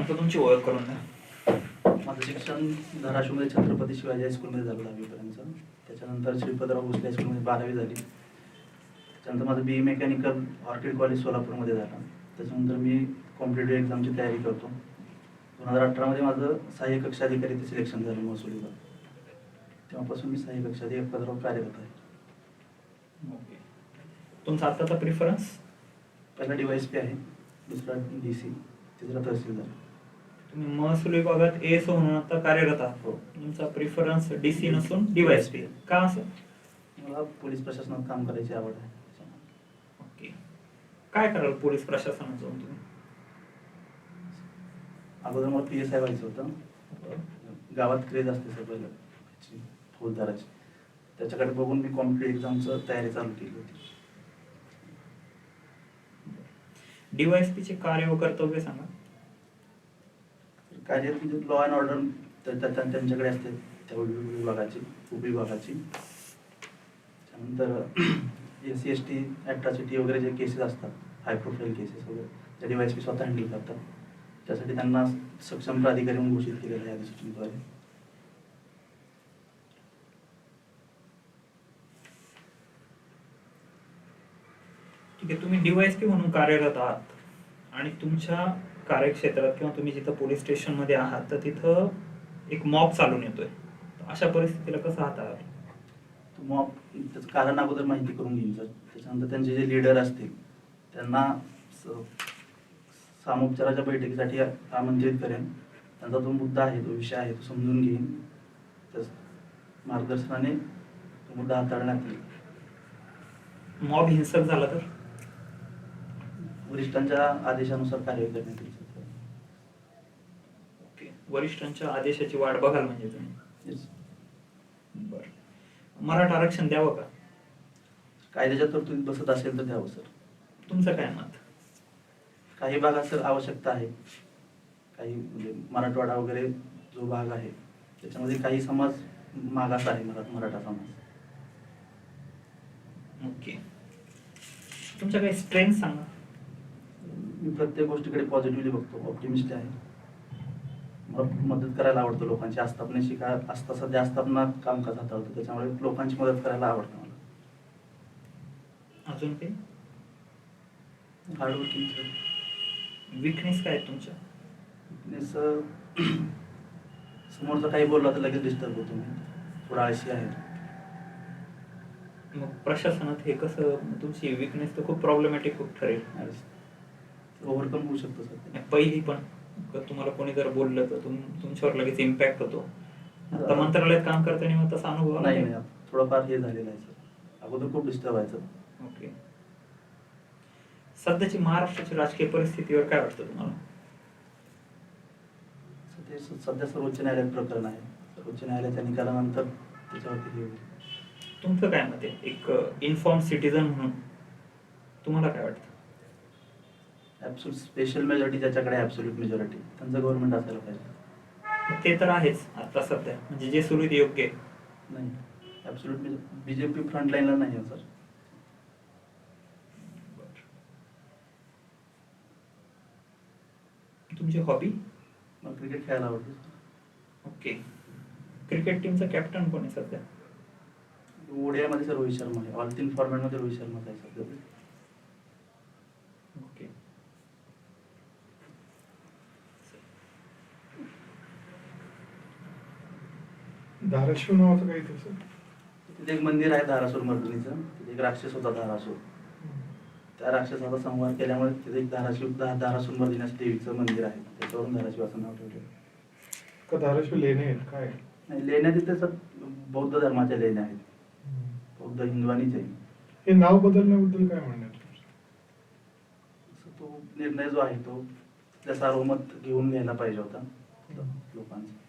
सांगतो तुमची ओळख करून द्या. माझं शिक्षण धाराशिवमध्ये छत्रपती शिवाजी हायस्कूलमध्ये झालं दहावीपर्यंत. त्याच्यानंतर श्रीपतराव भोसले हायस्कूलमध्ये बारावी झाली. त्याच्यानंतर माझं बी मेकॅनिकल ऑर्किड कॉलेज सोलापूरमध्ये झालं. त्याच्यानंतर मी कॉम्पिटेटिव्ह एक्झामची तयारी करतो. दोन हजार अठरामध्ये माझं सहाय्यक कक्षा अधिकारी ते सिलेक्शन झालं महसूल विभाग तेव्हापासून मी सहाय्यक कक्षा अधिकारी पदावर कार्यरत आहे. ओके. तुमचा आत्ताचा प्रिफरन्स पहिला डिवाइस पी आहे दुसरा डी सी तिसरा तहसीलदार. तुम्ही महसूल विभागात एस म्हणून आता कार्यरत आहात तुमचा प्रिफरन्स डीसी नसून डिवाइस पी का असं? मला पोलीस प्रशासनात काम करायची आवड आहे. ओके. काय कराल पोलीस प्रशासनात जाऊन तुम्ही? अगोदर मला पी एस आय व्हायचं होतं. गावात क्रेज असते सगळं ह्याची, फौजदाराची. त्याच्याकडे बघून मी कॉम्पिटेटिव्ह एक्झामचं तयारी चालू केली होती. डिवाइस पीचे कार्य व कर्तव्य सांगा. तर म्हणजे लॉ अँड ऑर्डर त्यांच्याकडे असते त्या विभागाची उपविभागाची. त्यानंतर S C S T atrocity वगैरे जे केसेस असतात हाय प्रोफाईल केसेस वगैरे त्या डिवाइस पी स्वतः हँडल करतात. त्यासाठी त्यांना सक्षम प्राधिकारी म्हणून घोषित केलेलं आहे अधिसूचनेद्वारे ठीक आहे तुम्ही डिवाइस पी म्हणून कार्यरत आहात आणि तुमच्या कार्यक्षेत्रात किंवा तुम्ही जिथं पोलीस स्टेशनमध्ये आहात तर तिथं एक मॉब चालून येतोय. तर अशा परिस्थितीला कसं हाताळाल? तर मग त्याचं कारण अगोदर माहिती करून घेईन सर. त्याच्यानंतर त्यांचे जे लीडर असतील त्यांना सामोपचाराच्या बैठकीसाठी आमंत्रित करेन. त्यांचा जो मुद्दा आहे तो विषय आहे तो समजून घेईन. त्या मार्गदर्शनाने तो मुद्दा हाताळण्यात येईल. मॉब हिंसक झाला तर? वरिष्ठांच्या आदेशानुसार कार्यवाही करण्यात येईल वरिष्ठांच्या आदेशाची वाट बघाल म्हणजे तुम्ही? Yes. बरं. मराठा आरक्षण द्यावं का? कायद्याच्या तरतुदीत बसत असेल तर द्यावं सर. तुमचं काय मत? काही भागात सर आवश्यकता आहे. काही म्हणजे मराठवाडा वगैरे जो भाग आहे त्याच्यामध्ये काही समाज मागास आहे मरा मराठा समाज. ओके. तुमच्या काही स्ट्रेंथ सांगा. मी प्रत्येक गोष्टीकडे पॉझिटिव्हली बघतो ऑप्टिमिस्ट आहे. मला मदत करायला आवडतं लोकांची. आस्थापनेशी काय आस्था सध्या आस्थापना कामकाज हाताळतो त्याच्यामुळे लोकांची मदत करायला आवडतं मला. अजून काही? हार्डवर्किंग विकनेस काय तुमच्या? फिटनेस समोरचा काही बोलला तर लगेच डिस्टर्ब होतो मी. थोडा आळशी आहे. मग प्रशासनात हे कसं तुमची विकनेस तर खूप प्रॉब्लेमॅटिक खूप ठरेल. ओव्हरकम होऊ शकतो सर. पहिली पण. तुम्हाला कोणी जर बोललं तर तुम तुमच्यावर लगेच इम्पॅक्ट होतो. आता मंत्रालयात काम करताना तसा अनुभव नाही थोडंफार हे झालेलं आहे सर. अगोदर खूप डिस्टर्ब व्हायचं. ओके. सध्याची महाराष्ट्राची राजकीय परिस्थितीवर काय वाटतं तुम्हाला? सर, सध्या सर्वोच्च न्यायालयात प्रकरण आहे. सर्वोच्च न्यायालयाच्या निकालानंतर त्याच्यावरती हे तुमचं काय मत आहे? एक इन्फॉर्म सिटीजन म्हणून. तुम्हाला काय वाटतं? ॲब्सोल्यूट स्पेशल मेजॉरिटी ज्याच्याकडे ॲब्सोल्यूट मेजॉरिटी त्यांचं गव्हर्नमेंट असायला पाहिजे. ते तर आहेच आता सध्या. म्हणजे जे सुरू योग्य आहे नाही. ॲब्सोल्यूट बी जे पी फ्रंटलाईनला नाही आहे सर तुमची हॉबी मला क्रिकेट खेळायला आवडतं ओके क्रिकेट टीमचा कॅप्टन कोण आहे सध्या? ओडियामध्ये सर रोहित शर्मा आहे. ऑल तीन फॉर्मॅटमध्ये रोहित शर्मा आहे सध्या ओके धाराशिव नावाचं काही तसं तिथे एक मंदिर आहे धारासूर मर्दिनीचं. तिथे एक राक्षस होता धारासूर त्या राक्षसाचा संहार केल्यामुळे तिथे एक धाराशिव धा- धारासूर मर्दिनास देवीचं मंदिर आहे. त्याच्यावरून धाराशिव असं नाव ठेवलं का धाराशिव लेणे आहेत? काय? नाही लेण्या तिथे सर बौद्ध धर्माच्या लेण्या आहेत. बौद्ध हिंदू आणि जैन हे नाव बदलण्याबद्दल काय म्हणणं आहे तुमचं? असं तो निर्णय जो आहे तो त्या सार्वमत घेऊन घ्यायला पाहिजे होता. लोकांचा.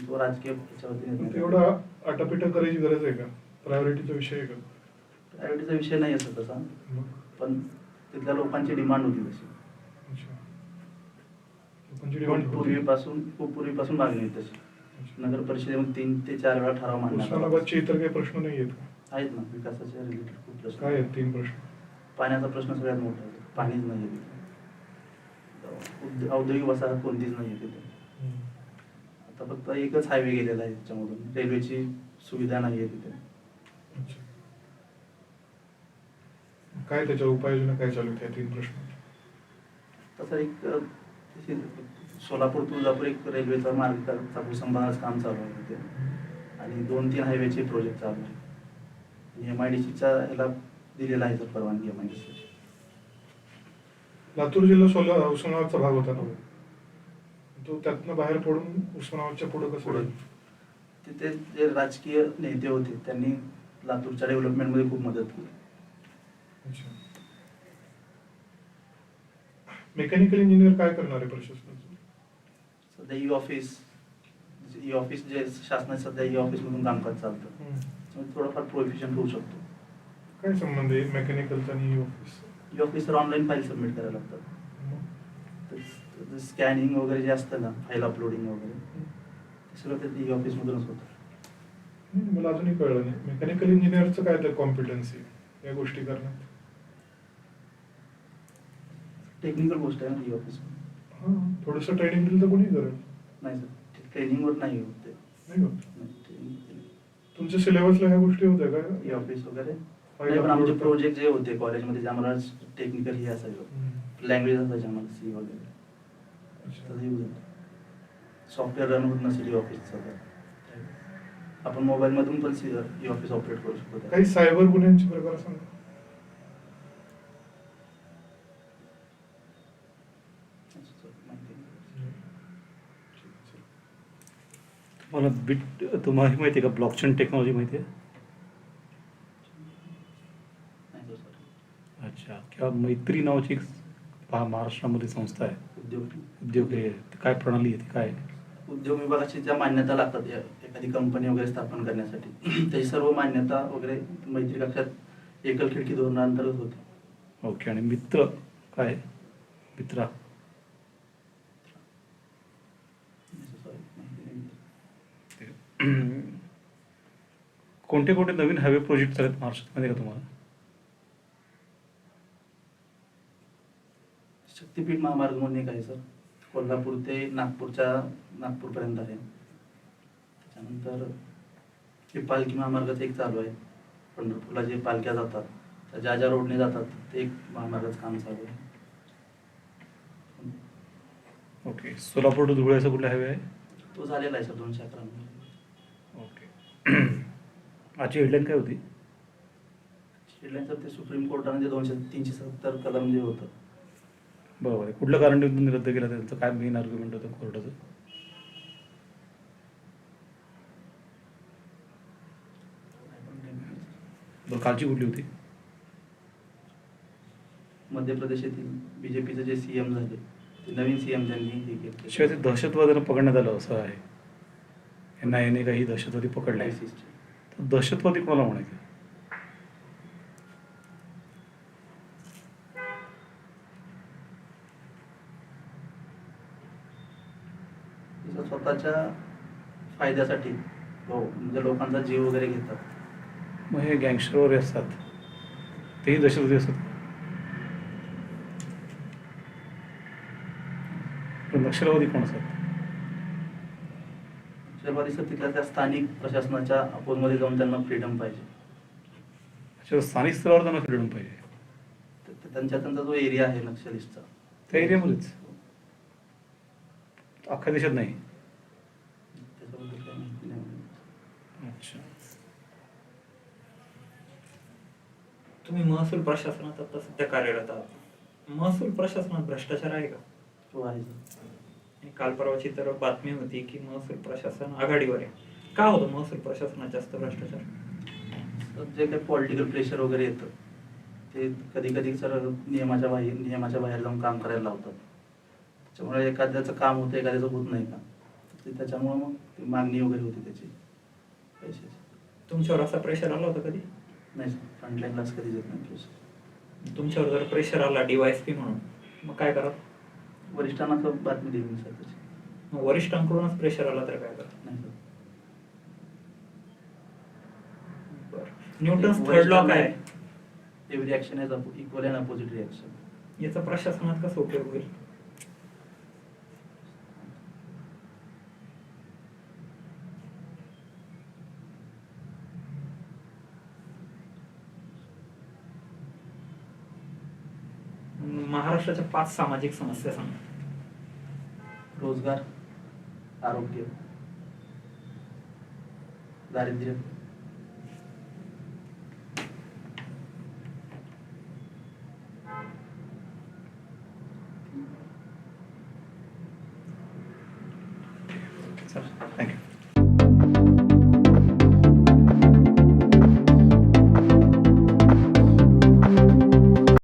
तो राजकीय पण निर्णय तेवढा अटापिटा करायची गरज आहे का? प्रायोरिटीचा विषय आहे का? प्रायोरिटीचा विषय नाही असं तसा? पण तिथल्या लोकांची डिमांड होती तशी. लोकांची डिमांड. पूर्वीपासून खूप पूर्वीपासून मागणी होती तशी. नगर परिषदेमध्ये तीन ते चार वेळा ठराव. उस्मानाबादचे इतर काही प्रश्न नाही आहेत का? आहेत ना विकासाच्या रिलेटेड खूप प्रश्न. काय आहेत तीन प्रश्न? पाण्याचा प्रश्न सगळ्यात मोठा आहे. पाणीच नाही आहे औद्योगिक वसाहत कोणतीच नाही आहे तिथे. आता फक्त एकच हायवे गेलेला आहे त्याच्यामधून रेल्वेची सुविधा नाही आहे तिथे. काय त्याच्या उपाययोजना काय चालू आहेत तीन प्रश्न तसं एक अ, सोलापूर तुळजापूर एक रेल्वेचा मार्गाचा भूसंपादनाचं काम चालू आहे तिथे. आणि दोन तीन हायवेचे प्रोजेक्ट चालू आहे एम आय डी सीच्या ह्याला दिलेला आहे सर परवानगी M I D C Latur जिल्हा सोला उस्मानाबादचा भाग होता ना? तो त्यातनं बाहेर पडून उस्मानाबादच्या पुढे कसं पुढे? तिथे जे राजकीय नेते होते त्यांनी लातूरच्या डेव्हलपमेंटमध्ये खूप मदत केली. अच्छा. मेकॅनिकल इंजिनियर काय करणार आहे प्रशासनाचं? सध्या ई ऑफिस ई ऑफिस जे शासनाचं सध्या ई ऑफिसमधून कामकाज चालतं. त्यामुळे थोडंफार प्रोफिशियंट होऊ शकतो. काय संबंध आहे मेकॅनिकलचा आणि ऑफिस ई ऑफिसवर ऑनलाईन फाईल सबमिट करायला लागतात. स्कॅनिंग वगैरे जे असतं ना फाईल अपलोडिंग वगैरे ते सगळं ते ऑफिसमधूनच होतं. मला अजूनही कळलं नाही. मेकॅनिकल इंजिनियरचं काय तर कॉम्पिटन्सी या गोष्टी करण्यात? टेक्निकल गोष्ट आहे ना ई ऑफिस हां थोडंसं ट्रेनिंग दिलं तर कोणी करेल. नाही सर ट्रेनिंगवर नाही होत ते. नाही होत? नाही, training- तुमच्या सिलेबसला ह्या गोष्टी होत्या ई ऑफिस वगैरे. नाही पण आमचे प्रोजेक्ट जे होते कॉलेजमध्ये जे आम्हाला टेक्निकल हे असायचं. हम्म. लँग्वेज असायचे आम्हाला सी वगैरे. सॉफ्टवेअर रन होत नसेल ई ऑफिसचं तर. आपण मोबाईलमधून पण सी ई ऑफिस ऑपरेट करू शकतो. काही सायबर गुन्ह्यांचे प्रकार सांगा. तुम्हाला बिट तुम्हाला माहिती आहे का? ब्लॉकचेन टेक्नॉलॉजी माहिती आहे? अच्छा किंवा मैत्री नावाची पहा महाराष्ट्रामध्ये संस्था आहे उद्योग उद्योग हे काय प्रणाली आहे ती काय आहे? उद्योग विभागाची ज्या मान्यता लागतात या- एखादी कंपनी वगैरे स्थापन करण्यासाठी त्याची सर्व मान्यता वगैरे मैत्री कक्षात एकल खिडकी धोरणाअंतर्गत होते ओके आणि मित्र काय आहे? मित्रा माहिती. कोणते कोणते नवीन हायवे प्रोजेक्ट आहेत महाराष्ट्रामध्ये का तुम्हाला शक्तीपीठ महामार्ग म्हणून एक आहे सर. कोल्हापूर ते नागपूरच्या नागपूरपर्यंत आहे. त्याच्यानंतर हे पालखी महामार्गाचं एक चालू आहे. पंढरपूरला जे पालख्या जातात त्या ज्या ज्या रोडने जातात ते एक महामार्गाचं काम चालू आहे. ओके. सोलापूर टू धुळे असा कुठला हायवे आहे? तो झालेला आहे सर दोनशे अकरा ओके. आजची हेडलाईन काय होती? हेडलाईनचं ते सुप्रीम कोर्टाने जे दोनशे तीनशे सत्तर कलम जे होतं बरोबर आहे. कुठल्या कारण तुम्ही रद्द केलं त्यांचं? काय मेन आर्ग्युमेंट होतं कोर्टाचं? बरं कालची कुठली होती? मध्य प्रदेश येथील बीजेपीचे जे सीएम झाले ते नवीन सीएम त्यांनी हे केलं. शिवाय ते दहशतवाद्यांना पकडण्यात आलं असं आहे. एन आय एने काही दहशतवादी पकडले. तर दहशतवादी कोणाला म्हणायचे तसं स्वतःच्या फायद्यासाठी. हो म्हणजे लोकांचा जीव वगैरे घेतात. मग हे गँगस्टर वगैरे असतात. तेही दहशतवादी असतात नक्षलवादी कोण असतात? नक्षलवादी सर तिथल्या त्या स्थानिक प्रशासनाच्या अपोजमध्ये जाऊन त्यांना फ्रीडम पाहिजे. अच्छा स्थानिक स्तरावर त्यांना फ्रीडम पाहिजे. त्यांच्या त्यांचा जो एरिया आहे नक्षलिस्टचा त्या एरियामध्येच अख्ख्या देशात नाही त्याच्याबद्दल काही माहिती नाही मला. अच्छा तुम्ही महसूल प्रशासनात आता सध्या कार्यरत आहात. महसूल प्रशासनात भ्रष्टाचार आहे का? सर आणि काल परवाची तर बातमी होती की महसूल प्रशासन आघाडीवर आहे. का होतं महसूल प्रशासनात जास्त भ्रष्टाचार? तर जे काही पॉलिटिकल प्रेशर वगैरे येतं ते कधी कधी सर नियमाच्या बाहेर नियमाच्या बाहेर जाऊन काम करायला लावतात. त्याच्यामुळे एखाद्याचं काम होतं एखाद्याचं होत नाही का? ते त्याच्यामुळे मग ती मागणी वगैरे होती त्याची. तुमच्यावर असा प्रेशर आला होता कधी? नाही सर फ्रंटलाईनलाच कधी येत नाही. तुमच्यावर जर प्रेशर आला डीवायएसपी म्हणून मग काय करा? वरिष्ठांना तर बातमी दिली मी सर त्याची मग वरिष्ठांकडूनच प्रेशर आला तर काय करा? नाही सर. न्यूटन्स थर्ड लॉ काय? आहे? Every action is equal and opposite reaction याचा प्रशासनात कसा उपयोग होईल? महाराष्ट्राच्या पाच सामाजिक समस्या सांगा. रोजगार आरोग्य दारिद्र्य.